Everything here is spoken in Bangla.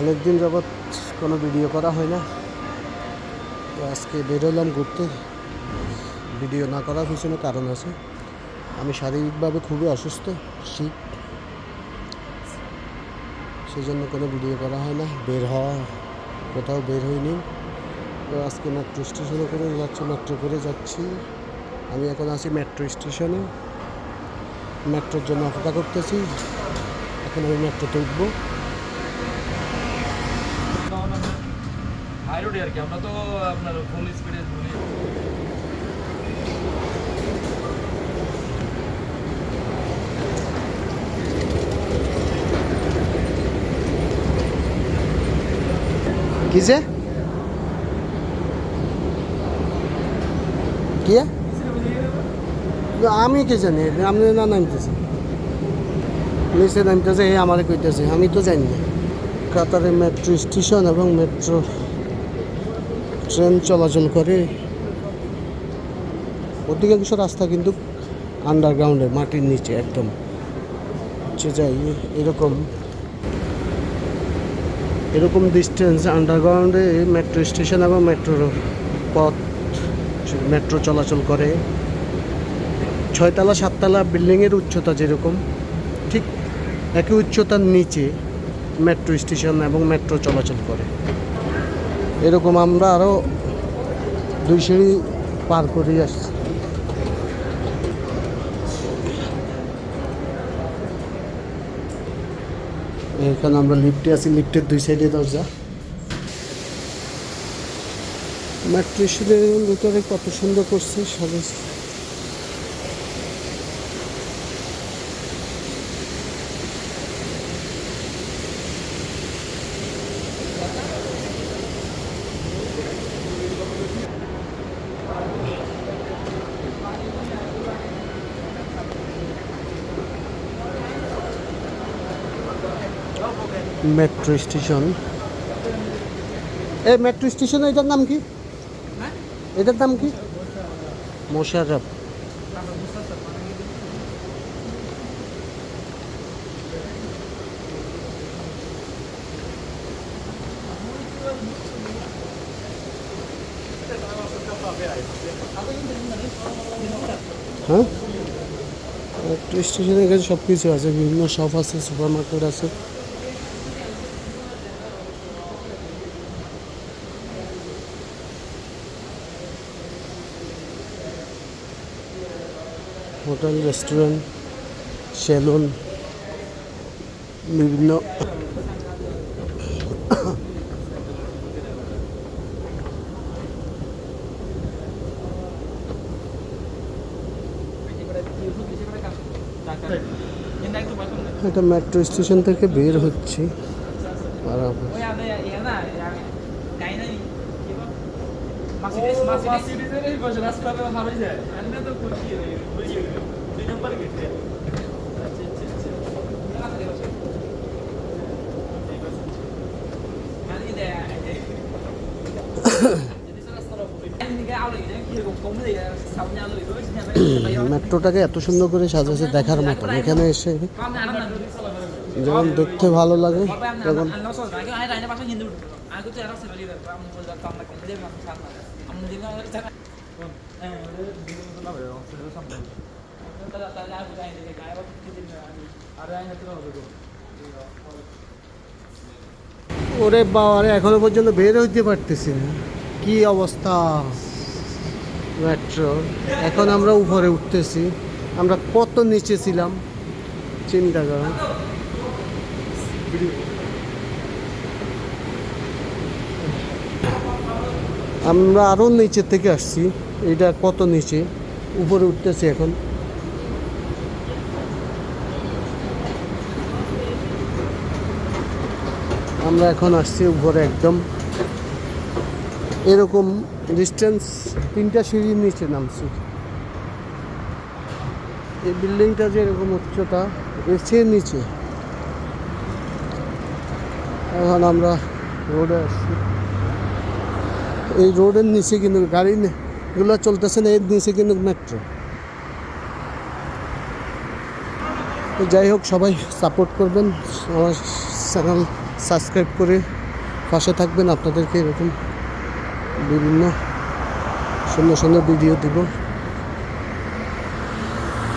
অনেক দিন যাবৎ কোনো ভিডিও করা হয় না। তো আজকে বেরোলাম ঘুরতে। ভিডিও না করার পিছনে কারণ আছে। আমি শারীরিকভাবে খুবই অসুস্থ শীত সেই জন্য কোনো ভিডিও করা হয় না। বের হওয়া, কোথাও বের হইনি। তো আজকে মেট্রো স্টেশনে করে যাচ্ছি মেট্রো করে যাচ্ছি। আমি এখন আছি মেট্রো স্টেশনে মেট্রোর জন্য অপেক্ষা করতেছি। এখন আমি মেট্রোতে উঠবো। হাই আর কি, আমরা তো আপনার ফুল স্পিডে আমি কি জানি আপনি না নামতেছে। নিচে নামতেছে এই আমার কইতেছে, আমি তো জানি না। কাতারে মেট্রো স্টেশন এবং মেট্রো ট্রেন চলাচল করে। অধিকাংশ রাস্তা কিন্তু আন্ডারগ্রাউন্ডে মাটির নিচে একদম। হচ্ছে যাই, এরকম। এরকম ডিস্টেন্স আন্ডারগ্রাউন্ডে মেট্রো স্টেশন এবং মেট্রো পথ মেট্রো চলাচল করে। ছয়তলা, সাততলা বিল্ডিংয়ের উচ্চতা যেরকম, ঠিক একই উচ্চতার নিচে মেট্রো স্টেশন এবং মেট্রো চলাচল করে। এরকম আমরা আরও দুই সিঁড়ি পার করে আসছি। এখানে আমরা লিফটে আছি, লিফটের দুই সাইডে দরজা। মেট্রো স্টেশনের ভিতরে কত সুন্দর করছে সাজাইছে মেট্রো স্টেশন। এই মেট্রো স্টেশন এটার নাম কি? এটার নাম কি? মোশাররফ। হ্যাঁ? মেট্রো স্টেশনের কাছে সব কিছু আছে বিভিন্ন শপ আছে সুপার মার্কেট আছে। হোটেল রেস্টুরেন্ট সেলুন বিভিন্ন এটা মেট্রো স্টেশন থেকে বের হচ্ছি আর আচ্ছা আচ্ছা আচ্ছা মেট্রোটাকে এত সুন্দর করে সাজাচ্ছে দেখার মতন এখানে এসে যেমন দেখতে ভালো লাগে তখন ওরে বাবারে, এখনও পর্যন্ত বের হইতে পারতেছি না। কি অবস্থা? মেট্রো এখন আমরা উপরে উঠতেছি। আমরা কত নিচে ছিলাম? চিন্তা করো। আমরা আরও নিচে থেকে আসছি। এটা কত নিচে? উপরে উঠতেছি এখন। আমরা এখন আসছি উপরে একদম। এরকম ডিস্টেন্স তিনটা সিঁড়ির নিচে নামছি। এই বিল্ডিংটা যে এরকম উচ্চতা এর নিচে। এখন আমরা রোডে আসছি। এই রোডের নিচে কিন্তু গাড়ি নে- গুলো চলতেছে না, এর নিচে কিন্তু মেট্রো যাই হোক, সবাই সাপোর্ট করবেন। আমার চ্যানেল সাবস্ক্রাইব করে পাশে থাকবেন। আপনাদেরকে এরকম বিভিন্ন সুন্দর সুন্দর ভিডিও দিব।